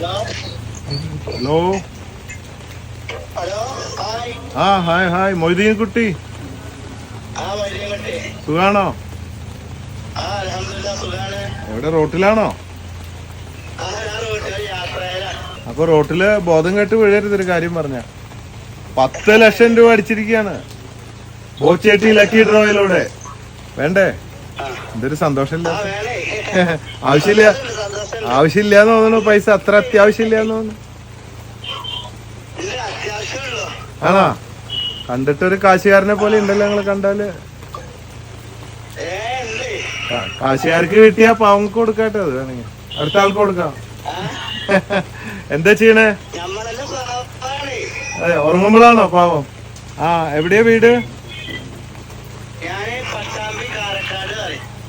Hello? ആ hi hi. Moideen കുട്ടി. സുഖാണോ? എവിടെ റോട്ടിലാണോ? അപ്പൊ റോട്ടിൽ ബോധം കെട്ട് വീഴരുത് ഒരു കാര്യം പറഞ്ഞ. പത്ത് ലക്ഷം രൂപ അടിച്ചിരിക്കുകയാണ് ബോച്ചേട്ടി ലക്കി ഡ്രോയിലൂടെ. വേണ്ടേ. എന്തൊരു സന്തോഷമില്ല ആവശ്യമില്ല. ആവശ്യമില്ല. എന്ന് തോന്നുന്നു. പൈസ അത്ര അത്യാവശ്യമില്ല എന്ന് തോന്നുന്നു. ഇല്ല കണ്ടിട്ട് ഒരു കണ്ടിട്ടൊരു കാശുകാരനെ പോലെ ഉണ്ടല്ലോ ഞങ്ങൾ കണ്ടാൽ. കാശുകാർക്ക് കിട്ടിയാ പാവങ്ങൾക്ക് കൊടുക്കാട്ടെ അത് വേണമെങ്കിൽ. അടുത്ത ആൾക്ക് കൊടുക്കാം. എന്താ ചെയ്യണേ? അതെ ഉറങ്ങുമ്പോഴാണോ പാവം? ആ എവിടെയാ വീട്?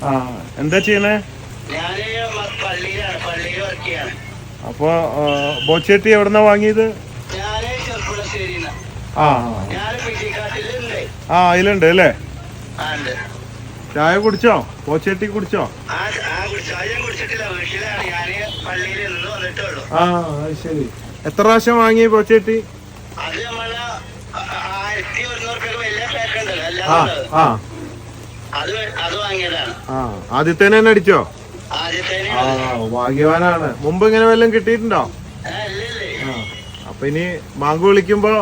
ആ എന്താ ചെയ്യണേ? പള്ളിയിലാണ് പള്ളിയിൽ വർക്ക് ചെയ്യാണ്. അപ്പൊ ബോച്ചേട്ടി എവിടെന്നാ വാങ്ങിയത്? ആ ആ. അതിലുണ്ട് അല്ലേ? ചായ കുടിച്ചോ? ബോച്ചേട്ടി കുടിച്ചോ? ആ ശരി. എത്ര പ്രാവശ്യം വാങ്ങി ആ ആദ്യത്തേനെ അടിച്ചോ? ആ ഭാഗ്യവാനാണ്. മുമ്പ് ഇങ്ങനെ വല്ലതും കിട്ടിയിട്ടുണ്ടോ? അപ്പൊ ഇനി ബാങ്ക് വിളിക്കുമ്പോ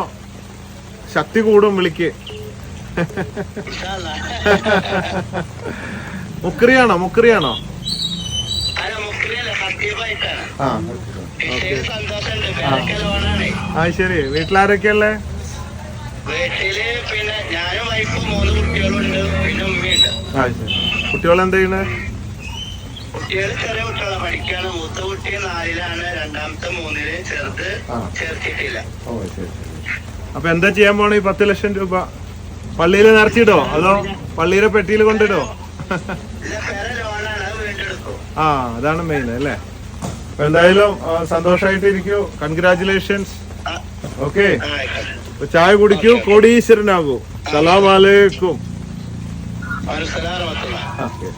ശക്തി കൂടും വിളിക്ക്. മുക്രിയാണോ? മുക്രിയാണോ? ആ ആ. ശരി. വീട്ടിലാരൊക്കെയല്ലേ വീട്ടിൽ പിന്നെ ഞാനും വൈഫും മൂന്ന് കുട്ടികളുണ്ട് പിന്നെ ഉമ്മയുണ്ട്. ആ ശരി. കുട്ടികൾ എന്താ ചെയ്യണേ? കുട്ടികൾ ചെറിയ കുട്ടികളെ. പഠിക്കാണ്. മൂത്ത കുട്ടി നാലിലാണ്. രണ്ടാമത്തെ മൂന്നിൽ ചെറുത് ചേർത്തിട്ടില്ല. ഓ ശരി ശരി. അപ്പൊ എന്താ ചെയ്യാൻ പോണ? ഈ പത്ത് ലക്ഷം രൂപ. പള്ളിയിൽ നിറച്ചിടോ അതോ പള്ളിയിലെ പെട്ടിയിൽ കൊണ്ടിടോ? ഇല്ല ലോണാണ്. അത് വീണ്ടെടുക്കും. ആ അതാണ് മെയിൻ അല്ലേ? അപ്പൊ എന്തായാലും സന്തോഷമായിട്ട് ഇരിക്കൂ കൺഗ്രാചുലേഷൻസ് ഓക്കെ ചായ കുടിക്കൂ. കോടീശ്വരനാകൂ. സലാം അലൈക്കും. ഓക്കെ